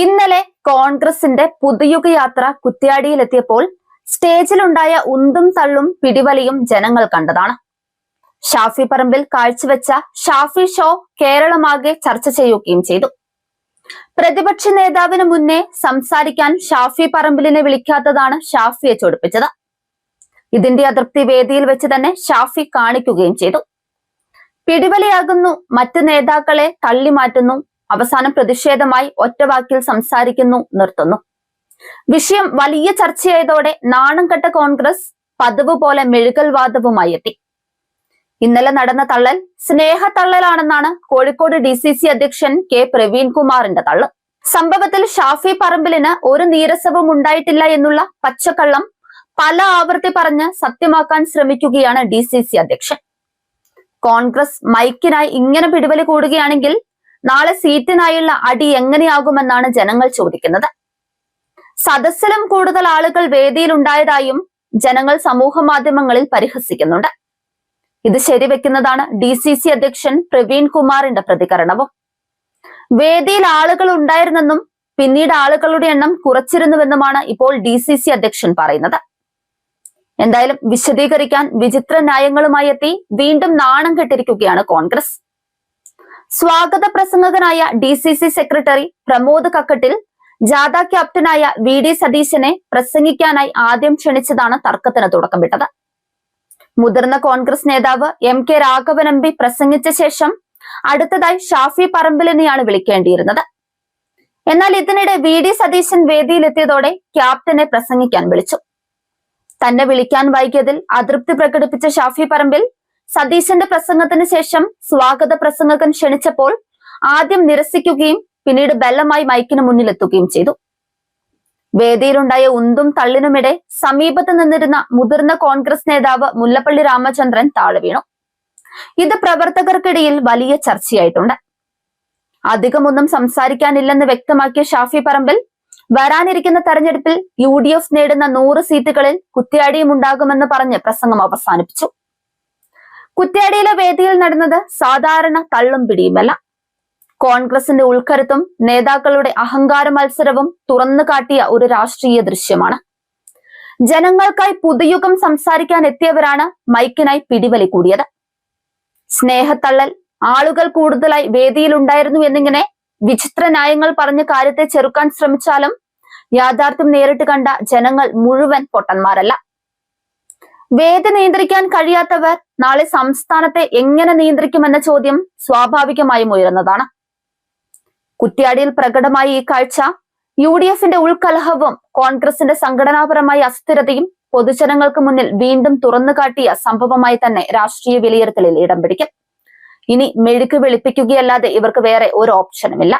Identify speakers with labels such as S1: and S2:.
S1: ഇന്നലെ കോൺഗ്രസിന്റെ പുതുയുഗ യാത്ര കുറ്റ്യാടിയിലെത്തിയപ്പോൾ സ്റ്റേജിലുണ്ടായ ഉന്തും തള്ളും പിടിവലിയും ജനങ്ങൾ കണ്ടതാണ്. ഷാഫി പറമ്പിൽ കാഴ്ചവെച്ച ഷാഫി ഷോ കേരളമാകെ ചർച്ച ചെയ്യുകയും ചെയ്തു. പ്രതിപക്ഷ നേതാവിന് മുന്നേ സംസാരിക്കാൻ ഷാഫി പറമ്പിലിനെ വിളിക്കാത്തതാണ് ഷാഫിയെ ചൊടിപ്പിച്ചത്. ഇതിന്റെ അതൃപ്തി വേദിയിൽ വെച്ച് തന്നെ ഷാഫി കാണിക്കുകയും ചെയ്തു. പിടിവലിയാകുന്നു മറ്റ് നേതാക്കളെ തള്ളിമാറ്റുന്നു അവസാനം പ്രതിഷേധമായി ഒറ്റവാക്കിൽ സംസാരിക്കുന്നു നിർത്തുന്നു. വിഷയം വലിയ ചർച്ചയായതോടെ നാണംകെട്ട കോൺഗ്രസ് പതിവ് പോലെ മെഴുകൽവാദവുമായി എത്തി. ഇന്നലെ നടന്ന തള്ളൽ സ്നേഹ തള്ളലാണെന്നാണ് കോഴിക്കോട് ഡി സി സി അധ്യക്ഷൻ കെ പ്രവീൺകുമാറിന്റെ തള്ള് സംഭവത്തിൽ ഷാഫി പറമ്പിലിന് ഒരു നീരസവും ഉണ്ടായിട്ടില്ല എന്നുള്ള പച്ചക്കള്ളം പല ആവർത്തി പറഞ്ഞ് സത്യമാക്കാൻ ശ്രമിക്കുകയാണ് ഡി സി സി അധ്യക്ഷൻ. കോൺഗ്രസ് മൈക്കിനായി ഇങ്ങനെ പിടിവലി കൂടുകയാണെങ്കിൽ നാളെ സീറ്റിനായുള്ള അടി എങ്ങനെയാകുമെന്നാണ് ജനങ്ങൾ ചോദിക്കുന്നത്. സദസ്സിലും കൂടുതൽ ആളുകൾ വേദിയിൽ ഉണ്ടായതായും ജനങ്ങൾ സമൂഹ മാധ്യമങ്ങളിൽ പരിഹസിക്കുന്നുണ്ട്. ഇത് ശരിവെക്കുന്നതാണ് ഡി സി സി അധ്യക്ഷൻ പ്രവീൺ കുമാറിന്റെ പ്രതികരണവും. വേദിയിൽ ആളുകൾ ഉണ്ടായിരുന്നെന്നും പിന്നീട് ആളുകളുടെ എണ്ണം കുറച്ചിരുന്നുവെന്നുമാണ് ഇപ്പോൾ ഡി സി സി അധ്യക്ഷൻ പറയുന്നത്. എന്തായാലും വിശദീകരിക്കാൻ വിചിത്ര ന്യായങ്ങളുമായി എത്തി. വീണ്ടും നാണം കെട്ടിരിക്കുകയാണ് കോൺഗ്രസ്. സ്വാഗത പ്രസംഗകനായ D C C secretary Pramod Kakkattil ജാഥ ക്യാപ്റ്റനായ വി ഡി സതീശനെ പ്രസംഗിക്കാനായി ആദ്യം ക്ഷണിച്ചതാണ് തർക്കത്തിന് തുടക്കമിട്ടത് മുതിർന്ന കോൺഗ്രസ് നേതാവ് M K Raghavan M P പ്രസംഗിച്ച ശേഷം അടുത്തതായി ഷാഫി പറമ്പിലിനെയാണ് വിളിക്കേണ്ടിയിരുന്നത്. എന്നാൽ ഇതിനിടെ വി ഡി സതീശൻ വേദിയിലെത്തിയതോടെ ക്യാപ്റ്റനെ പ്രസംഗിക്കാൻ വിളിച്ചു. തന്നെ വിളിക്കാൻ വൈകിയതിൽ അതൃപ്തി പ്രകടിപ്പിച്ച ഷാഫി പറമ്പിൽ സതീശന്റെ പ്രസംഗത്തിന് ശേഷം സ്വാഗത പ്രസംഗകൻ ക്ഷണിച്ചപ്പോൾ ആദ്യം നിരസിക്കുകയും പിന്നീട് ബലമായി മൈക്കിന് മുന്നിലെത്തുകയും ചെയ്തു. വേദിയിലുണ്ടായ ഉന്തും തള്ളിനുമിടെ സമീപത്ത് നിന്നിരുന്ന മുതിർന്ന കോൺഗ്രസ് നേതാവ് മുല്ലപ്പള്ളി രാമചന്ദ്രൻ താഴെ വീണു. ഇത് പ്രവർത്തകർക്കിടയിൽ വലിയ ചർച്ചയായിട്ടുണ്ട്. അധികമൊന്നും സംസാരിക്കാനില്ലെന്ന് വ്യക്തമാക്കിയ ഷാഫി പറമ്പിൽ വരാനിരിക്കുന്ന തെരഞ്ഞെടുപ്പിൽ യു നേടുന്ന നൂറ് സീറ്റുകളിൽ കുത്തിയാടിയും ഉണ്ടാകുമെന്ന് പറഞ്ഞ് പ്രസംഗം അവസാനിപ്പിച്ചു. കുറ്റ്യാടിയിലെ വേദിയിൽ നടന്നത് സാധാരണ തള്ളും പിടിയുമല്ല. കോൺഗ്രസിന്റെ ഉൾക്കരുത്തും നേതാക്കളുടെ അഹങ്കാര മത്സരവും തുറന്നു കാട്ടിയ ഒരു രാഷ്ട്രീയ ദൃശ്യമാണ്. ജനങ്ങൾക്കായി പുതുയുഗം സംസാരിക്കാൻ എത്തിയവരാണ് മൈക്കിനായി പിടിവലി കൂടിയത്. സ്നേഹത്തള്ളൽ ആളുകൾ കൂടുതലായി വേദിയിലുണ്ടായിരുന്നു എന്നിങ്ങനെ വിചിത്ര ന്യായങ്ങൾ പറഞ്ഞ കാര്യത്തെ ചെറുക്കാൻ ശ്രമിച്ചാലും യാഥാർത്ഥ്യം നേരിട്ട് കണ്ട ജനങ്ങൾ മുഴുവൻ പൊട്ടന്മാരല്ല. വേദി നിയന്ത്രിക്കാൻ കഴിയാത്തവർ നാളെ സംസ്ഥാനത്തെ എങ്ങനെ നിയന്ത്രിക്കുമെന്ന ചോദ്യം സ്വാഭാവികമായും ഉയരുന്നതാണ്. കുറ്റ്യാടിയിൽ പ്രകടമായ ഈ കാഴ്ച യു ഡി എഫിന്റെ ഉൾക്കലഹവും കോൺഗ്രസിന്റെ സംഘടനാപരമായ അസ്ഥിരതയും പൊതുജനങ്ങൾക്ക് മുന്നിൽ വീണ്ടും തുറന്നു കാട്ടിയ സംഭവമായി തന്നെ രാഷ്ട്രീയ വിലയിരുത്തലിൽ ഇടം പിടിക്കും. ഇനി മെഴുക്ക് വെളുപ്പിക്കുകയല്ലാതെ ഇവർക്ക് വേറെ ഒരു ഓപ്ഷനുമില്ല.